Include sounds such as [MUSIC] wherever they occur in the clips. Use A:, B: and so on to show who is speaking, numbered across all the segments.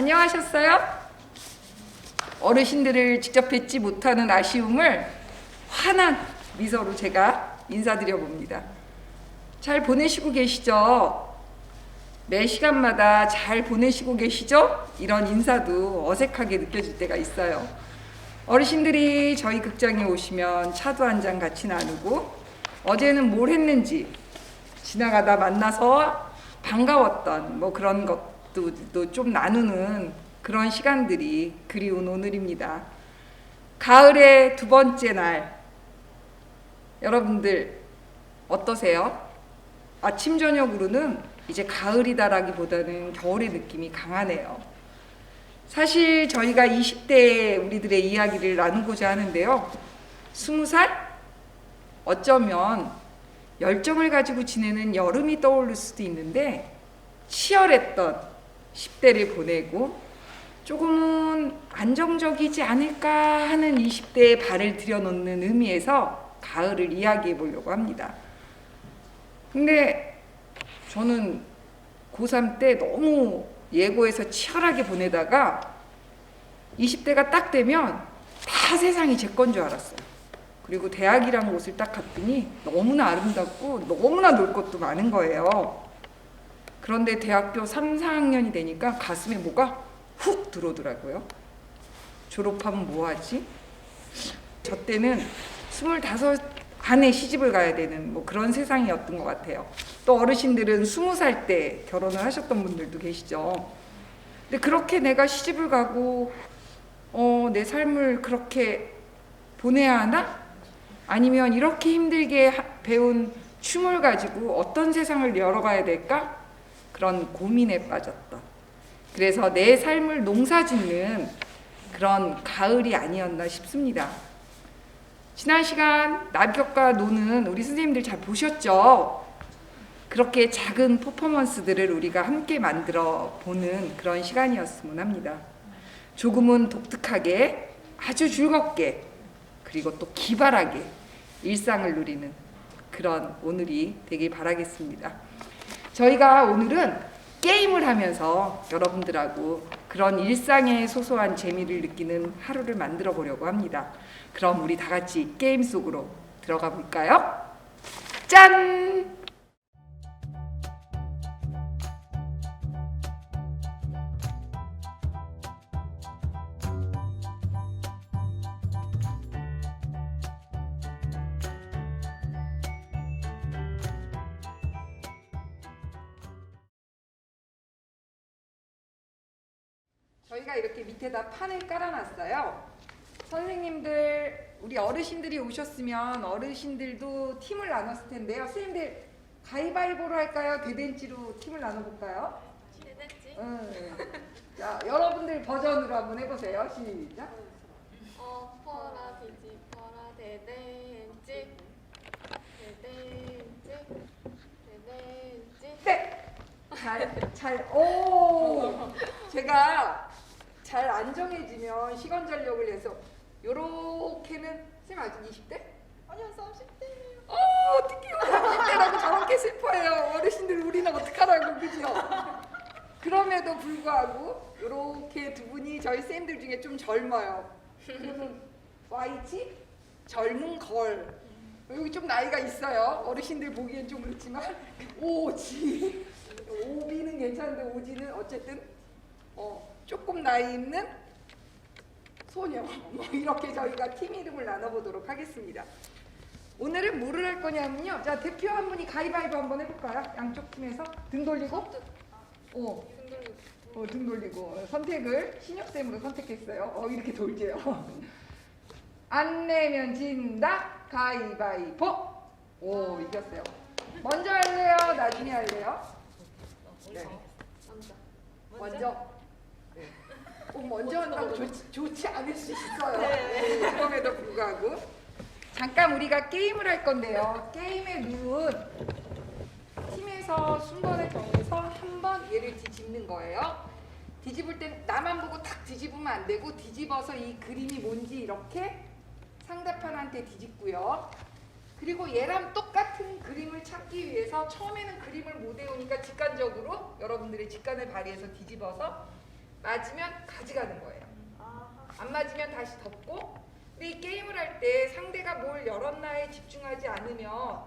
A: 안녕하셨어요? 어르신들을 직접 뵙지 못하는 아쉬움을 환한 미소로 제가 인사드려 봅니다. 잘 보내시고 계시죠? 매 시간마다 잘 보내시고 계시죠? 이런 인사도 어색하게 느껴질 때가 있어요. 어르신들이 저희 극장에 오시면 차도 한 잔 같이 나누고 어제는 뭘 했는지 지나가다 만나서 반가웠던 뭐 그런 것도 또 좀 나누는 그런 시간들이 그리운 오늘입니다. 가을의 두 번째 날 여러분들 어떠세요? 아침 저녁으로는 이제 가을이다라기보다는 겨울의 느낌이 강하네요. 사실 저희가 20대 우리들의 이야기를 나누고자 하는데요. 20살? 어쩌면 열정을 가지고 지내는 여름이 떠오를 수도 있는데 치열했던 10대를 보내고 조금은 안정적이지 않을까 하는 20대에 발을 들여놓는 의미에서 가을을 이야기해 보려고 합니다. 근데 저는 고3 때 너무 예고해서 치열하게 보내다가 20대가 딱 되면 다 세상이 제 건 줄 알았어요. 그리고 대학이라는 곳을 딱 갔더니 너무나 아름답고 너무나 놀 것도 많은 거예요. 그런데 대학교 3, 4학년이 되니까 가슴에 뭐가 훅 들어오더라고요. 졸업하면 뭐 하지? 저 때는 25 안에 시집을 가야 되는 뭐 그런 세상이었던 것 같아요. 또 어르신들은 20살 때 결혼을 하셨던 분들도 계시죠. 근데 그렇게 내가 시집을 가고 어, 내 삶을 그렇게 보내야 하나? 아니면 이렇게 힘들게 하- 배운 춤을 가지고 어떤 세상을 열어가야 될까? 그런 고민에 빠졌던. 그래서 내 삶을 농사 짓는 그런 가을이 아니었나 싶습니다. 지난 시간 낙엽과 노는 우리 선생님들 잘 보셨죠? 그렇게 작은 퍼포먼스들을 우리가 함께 만들어 보는 그런 시간이었으면 합니다. 조금은 독특하게 아주 즐겁게 그리고 또 기발하게 일상을 누리는 그런 오늘이 되길 바라겠습니다. 저희가 오늘은 게임을 하면서 여러분들하고 그런 일상의 소소한 재미를 느끼는 하루를 만들어 보려고 합니다. 그럼 우리 다 같이 게임 속으로 들어가 볼까요? 짠! 밑에다 판을 깔아놨어요. 선생님들, 우리 어르신들이 오셨으면 어르신들도 팀을 나눴을 텐데요. 선생님들 가위바위보로 할까요? 대댄지로 팀을 나눠볼까요?
B: 대단지?
A: 응. 자, 여러분들 버전으로 한번 해보세요. 시작.
B: 엎어라 뒤집어라 대댄지 대댄지 대댄지
A: 네. 잘, 잘, 오. 제가 잘 안 정해지면 시간 전력을 내서 요렇게는 쌤 아직 20대?
B: 아니요 30대예요
A: 어, 어떡해요. 30대라고 저렇게 슬퍼해요. 어르신들 우리는 어떡하라고, 그죠? 그럼에도 불구하고 이렇게 두 분이 저희 쌤들 중에 좀 젊어요. 그러면 YG? 젊은 걸. 여기 좀 나이가 있어요. 어르신들 보기엔 좀 그렇지만 오지. 오비는 괜찮은데 오지는 어쨌든 어, 조금 나이 있는 소녀. 뭐 이렇게 저희가 팀 이름을 나눠보도록 하겠습니다. 오늘은 뭐를 할 거냐면요. 자 대표 한 분이 가위바위보 한번 해볼까요? 양쪽 팀에서 등 돌리고. 어, 어, 등 돌리고 어, 선택을 신협쌤으로 선택했어요. 어 이렇게 돌게요. 안 내면 진다. 가위바위보. 오 이겼어요. 먼저 할래요? 나중에 할래요? 네. 먼저. 네. 꼭 먼저 한다고 좋지, 좋지 않을 수 있어요.
B: 네.
A: 네, 그럼에도 불구하고 잠깐 우리가 게임을 할 건데요. 게임의 룰은 팀에서 순번을 정해서 한 번 얘를 뒤집는 거예요. 뒤집을 땐 나만 보고 탁 뒤집으면 안 되고 뒤집어서 이 그림이 뭔지 이렇게 상대편한테 뒤집고요. 그리고 얘랑 똑같은 그림을 찾기 위해서 처음에는 그림을 못 외우니까 직관적으로 여러분들의 직관을 발휘해서 뒤집어서 맞으면 가져가는 거예요. 안 맞으면 다시 덮고 근데 이 게임을 할 때 상대가 뭘 열었나에 집중하지 않으면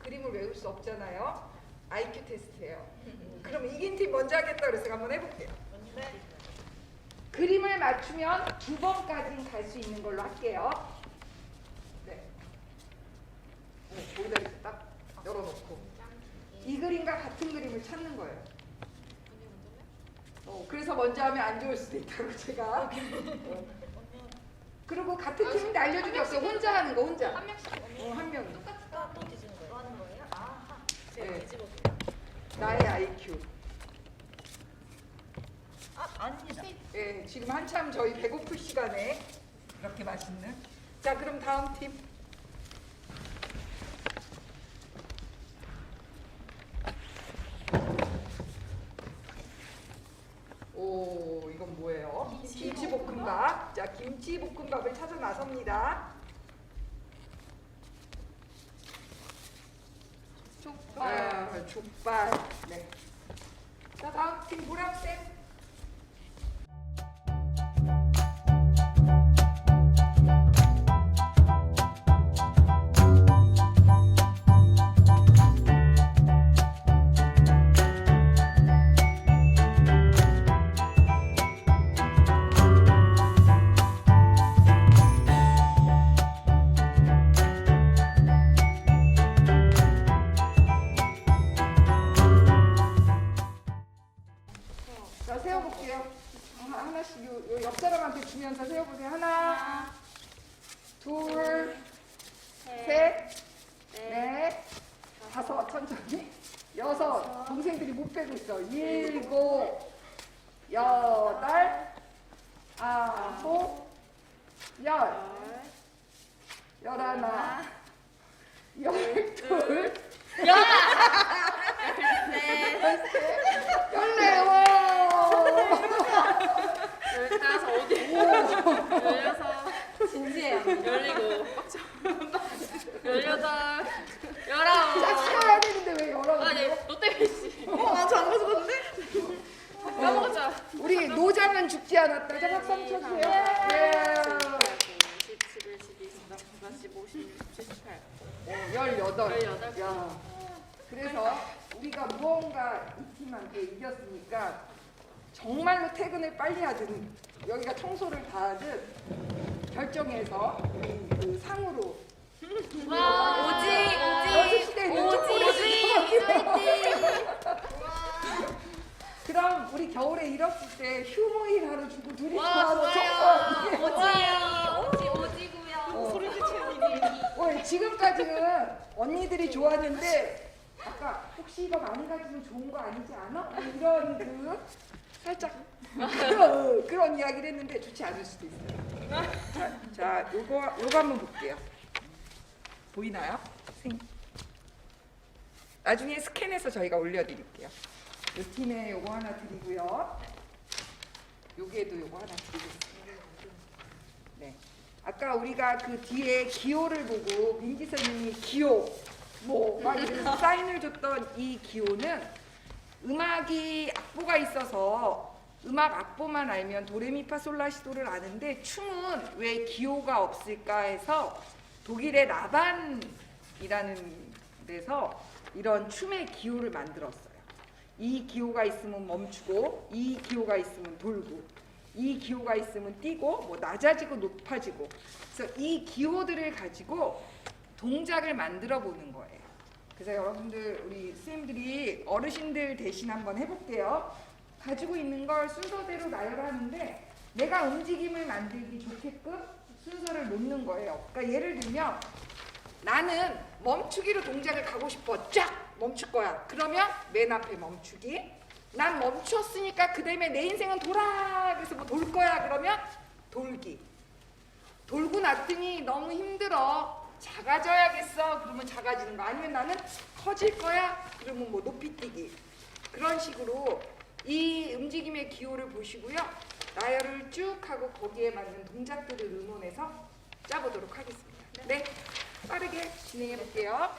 A: 그림을 외울 수 없잖아요. IQ 테스트예요. 그럼 이긴 팀 먼저 하겠다 그래서 한번 해볼게요.
B: 네.
A: 그림을 맞추면 두 번까지는 갈 수 있는 걸로 할게요. 네. 오, 거기다 이렇게 딱 열어놓고 이 그림과 같은 그림을 찾는 거예요. 어, 그래서 먼저 하면 안 좋을 수도 있다고 제가. 어. 그리고 같은 팀인데 알려준 게 없어. 혼자 하는 거 혼자.
B: 한 명씩.
A: 어, 한 명.
B: 똑같다. 또 뒤지는 거예요? 뭐 하는 거예요? 아하. 제가
A: 네.
B: 뒤집어 줘요.
A: 나의 IQ.
B: 아, 아닙니다.
A: 예, 지금 한참 저희 배고플 시간에 이렇게 맛있는. 자, 그럼 다음 팀. 오, 이건 뭐예요? 김치볶음밥. 자, 김치볶음밥을 찾아 나섭니다. 아, 족발. 네. 자, 다음 팀 보람쌤. 열, 열하나, 열둘, 열네와.
B: 열다섯 어디? 열여섯. 진지해요. 열일곱. 열여덟. 열아홉.
A: 짝지어야 되는데 왜 열어?
B: 아니, 롯데메시. 어, 나저 안 가져갔는데? 까먹었죠?
A: 우리 노장은 죽지 않았다. 자, 박수 한번 쳐주세요. 예. 18.
B: 열여덟.
A: 야. 그래서 우리가 무언가 이 팀한테 이겼으니까 정말로 퇴근을 빨리 하든 여기가 청소를 다 하든 결정해서 우리 그 상으로
B: 와, 오지,
A: 연습실에 있는 초콜릿을 그럼 우리 겨울에 잃었을 때 휴무일 하루 주고 둘이 좋아하는 청소
B: 오지요. 오지.
A: 어, 지금까지는 언니들이 좋았는데 아까 혹시 이거 많이 가지면 좋은 거 아니지 않아? 뭐 이런 그 살짝 그런, 그런 이야기를 했는데 좋지 않을 수도 있어요. 자, 자 요거 요거 한번 볼게요. 보이나요? 생. 나중에 스캔해서 저희가 올려드릴게요. 요 팀에 요거 하나 드리고요. 여기에도 요거 하나 드리겠습니다. 네. 아까 우리가 그 뒤에 기호를 보고 민지 선생님이 기호 뭐막 이런 [LAUGHS] 사인을 줬던 이 기호는 음악이 악보가 있어서 음악 악보만 알면 도레미파솔라시도를 아는데 춤은 왜 기호가 없을까 해서 독일의 라반이라는 데서 이런 춤의 기호를 만들었어요. 이 기호가 있으면 멈추고 이 기호가 있으면 돌고 이 기호가 있으면 뛰고 뭐 낮아지고 높아지고 그래서 이 기호들을 가지고 동작을 만들어 보는 거예요. 그래서 여러분들 우리 선생님들이 어르신들 대신 한번 해볼게요. 가지고 있는 걸 순서대로 나열하는데 내가 움직임을 만들기 좋게끔 순서를 놓는 거예요. 그러니까 예를 들면 나는 멈추기로 동작을 가고 싶어. 쫙 멈출 거야. 그러면 맨 앞에 멈추기. 난 멈췄으니까 그 다음에 내 인생은 돌아. 그래서 뭐 돌 거야. 그러면 돌기. 돌고 났더니 너무 힘들어. 작아져야겠어. 그러면 작아지는 거. 아니면 나는 커질 거야. 그러면 뭐 높이 뛰기. 그런 식으로 이 움직임의 기호를 보시고요. 나열을 쭉 하고 거기에 맞는 동작들을 의논해서 짜보도록 하겠습니다. 네, 빠르게 진행해 볼게요.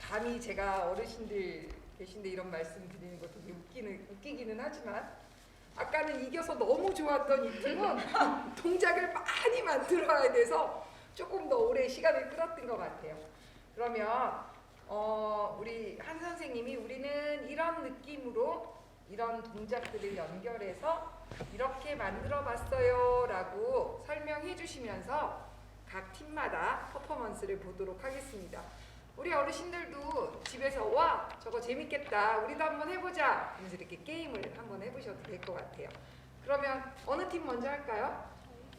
A: 감히 제가 어르신들 계신데 이런 말씀 드리는 거 되게 웃기는 웃기기는 하지만 아까는 이겨서 너무 좋았던 이 팀은 [LAUGHS] 동작을 많이 만들어야 돼서 조금 더 오래 시간을 끌었던 것 같아요. 그러면 어, 우리 한 선생님이 우리는 이런 느낌으로 이런 동작들을 연결해서 이렇게 만들어 봤어요 라고 설명해 주시면서 각 팀마다 퍼포먼스를 보도록 하겠습니다. 우리 어르신들도 집에서 와 저거 재밌겠다 우리도 한번 해보자 하면서 이렇게 게임을 한번 해보셔도 될 것 같아요. 그러면 어느 팀 먼저 할까요?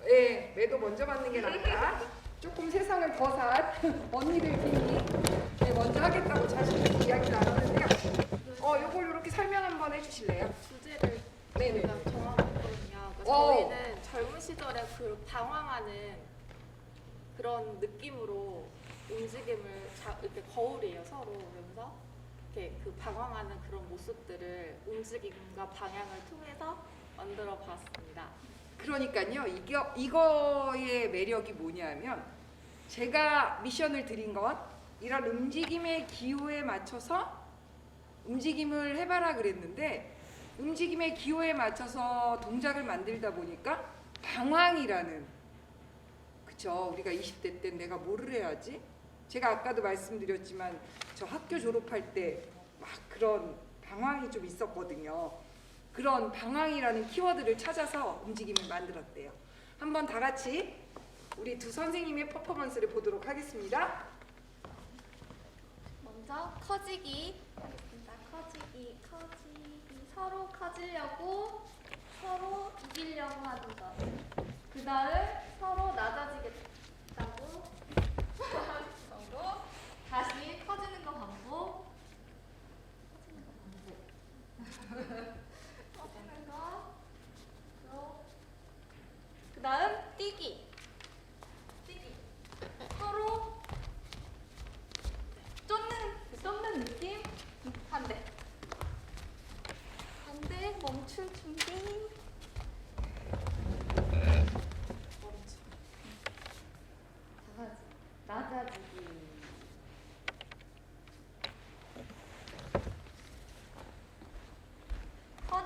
A: 예, 매도 먼저 맞는 게 낫다. [LAUGHS] 조금 세상을 더산 [LAUGHS] 언니들 팀이 네, 먼저 하겠다고 자신 있게 이야기 나눴는데요. 어, 요걸 이렇게 설명 한번 해주실래요?
B: 주제를
A: 네네.
B: 저희가 정하거든요. 그러니까
A: 오.
B: 저희는 젊은 시절에 그 방황하는 그런 느낌으로 움직임을 자, 이렇게 거울이에요 서로 그러면서 이렇게 그 방황하는 그런 모습들을 움직임과 방향을 통해서 만들어 봤습니다.
A: 그러니까요, 이거, 이거의 매력이 뭐냐면, 제가 미션을 드린 건 이런 움직임의 기호에 맞춰서 움직임을 해봐라 그랬는데, 움직임의 기호에 맞춰서 동작을 만들다 보니까 방황이라는, 그쵸, 우리가 20대 때 내가 뭐를 해야지? 제가 아까도 말씀드렸지만, 저 학교 졸업할 때 막 그런 방황이 좀 있었거든요. 그런 방황이라는 키워드를 찾아서 움직임을 만들었대요. 한번 다 같이 우리 두 선생님의 퍼포먼스를 보도록 하겠습니다.
C: 먼저 커지기 하겠습니다. 커지기, 커지기. 서로 커지려고 서로 이기려고 하는 것. 그 다음 서로 낮아지겠다고 정도. 다시 커지는 거 반복. 커지는 거 반복. 커지는 거. 그 다음 뛰기. 뛰기. 서로 쫓는 그 쫓는 느낌 반대 반대 멈출 준비 다 같이 낮아지기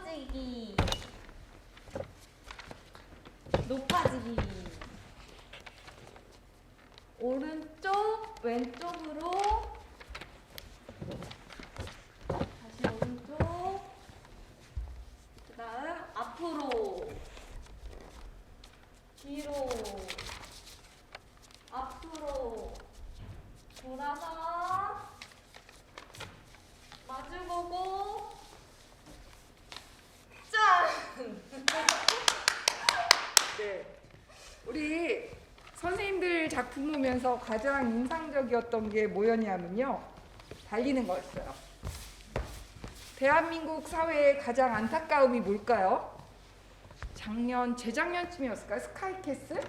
C: 커지기 높아지기. 오른쪽 왼쪽으로. 다시 오른쪽. 그 다음 앞으로. 뒤로. 앞으로. 돌아서 마주 보고 짠!
A: 네. 우리 선생님들 작품 보면서 가장 인상적이었던 게 뭐였냐면요. 달리는 거였어요. 대한민국 사회의 가장 안타까움이 뭘까요? 작년, 재작년쯤이었을까요? 스카이캐슬?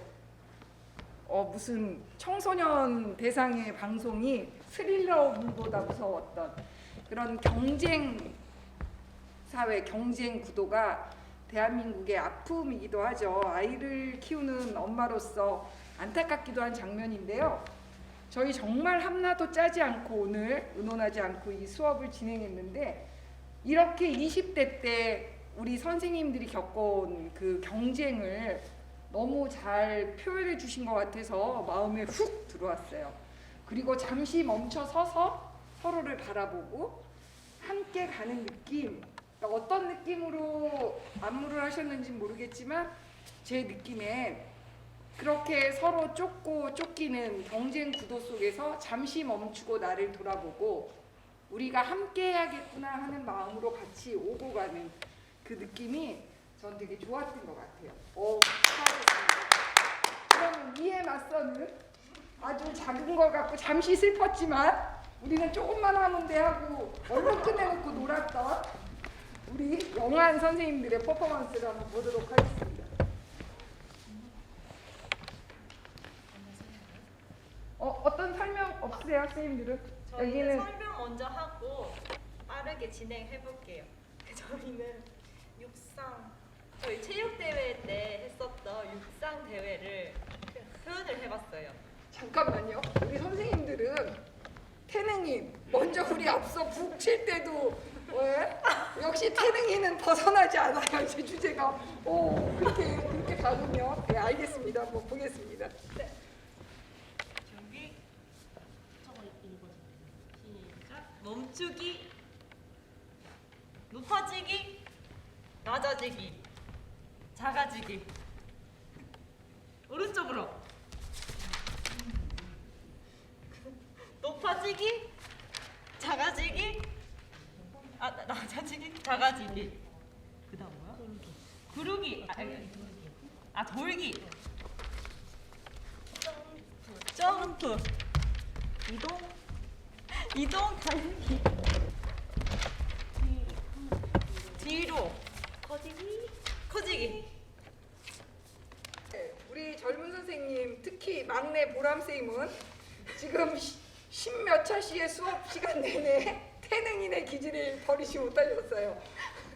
A: 어, 무슨 청소년 대상의 방송이 스릴러물보다 무서웠던 그런 경쟁 사회, 경쟁 구도가 대한민국의 아픔이기도 하죠. 아이를 키우는 엄마로서 안타깝기도 한 장면인데요. 저희 정말 함나도 짜지 않고 오늘 의논하지 않고 이 수업을 진행했는데 이렇게 20대 때 우리 선생님들이 겪어온 그 경쟁을 너무 잘 표현해 주신 것 같아서 마음에 훅 들어왔어요. 그리고 잠시 멈춰 서서 서로를 바라보고 함께 가는 느낌. 그러니까 어떤 느낌으로 안무를 하셨는지 모르겠지만 제 느낌에 그렇게 서로 쫓고 쫓기는 경쟁 구도 속에서 잠시 멈추고 나를 돌아보고 우리가 함께 해야겠구나 하는 마음으로 같이 오고 가는 그 느낌이 전 되게 좋았던 것 같아요. 어, 수고하셨습니다. 그럼 이에 맞서는 아주 작은 걸 갖고 잠시 슬펐지만 우리는 조금만 돼 하고 얼른 끝내놓고 놀았던 우리 영한 선생님들의 퍼포먼스를 한번 보도록 하겠습니다. 어, 어떤 설명 없으세요, 선생님들은?
D: 저희는 설명 먼저 하고 빠르게 진행해 볼게요. 저희는 육상 저희 체육 대회 때 했었던 육상 대회를 표현을 해봤어요.
A: 잠깐만요. 우리 선생님들은 태능이 먼저 우리 앞서 북칠 때도 왜? 역시 태능이는 벗어나지 않아요. 제 주제가 오 그렇게 그렇게 가군요. 네 알겠습니다. 한번 보겠습니다.
D: 준비. 저거 읽어주세요. 시작. 멈추기. 높아지기. 낮아지기. 작아지기. 오른쪽으로. 높아지기. 작아지기. 아 나- 낮아지기. 작아지기. 그 다음 뭐야? 구르기. 아, 아 돌기. 점프 이동 이동 달리기 뒤로 커지기 커지기
A: 네, 우리 젊은 선생님 특히 막내 보람 쌤은 지금 십몇 차시의 수업 시간 내내 태능인의 기질을 버리지 못하셨어요.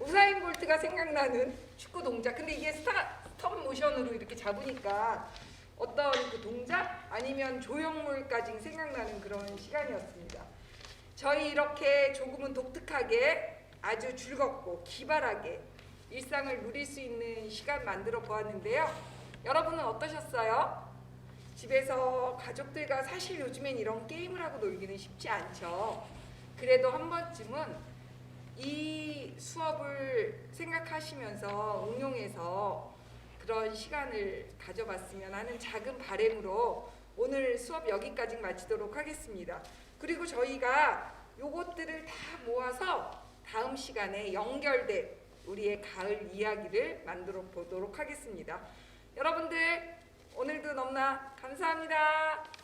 A: 우사인 볼트가 생각나는 축구 동작. 근데 이게 스타 스톱 모션으로 이렇게 잡으니까 어떤 그 동작 아니면 조형물까지 생각나는 그런 시간이었습니다. 저희 이렇게 조금은 독특하게 아주 즐겁고 기발하게 일상을 누릴 수 있는 시간 만들어 보았는데요. 여러분은 어떠셨어요? 집에서 가족들과 사실 요즘엔 이런 게임을 하고 놀기는 쉽지 않죠. 그래도 한 번쯤은 이 수업을 생각하시면서 응용해서 그런 시간을 가져봤으면 하는 작은 바램으로 오늘 수업 여기까지 마치도록 하겠습니다. 그리고 저희가 요것들을 다 모아서 다음 시간에 연결된 우리의 가을 이야기를 만들어 보도록 하겠습니다. 여러분들 오늘도 너무나 감사합니다.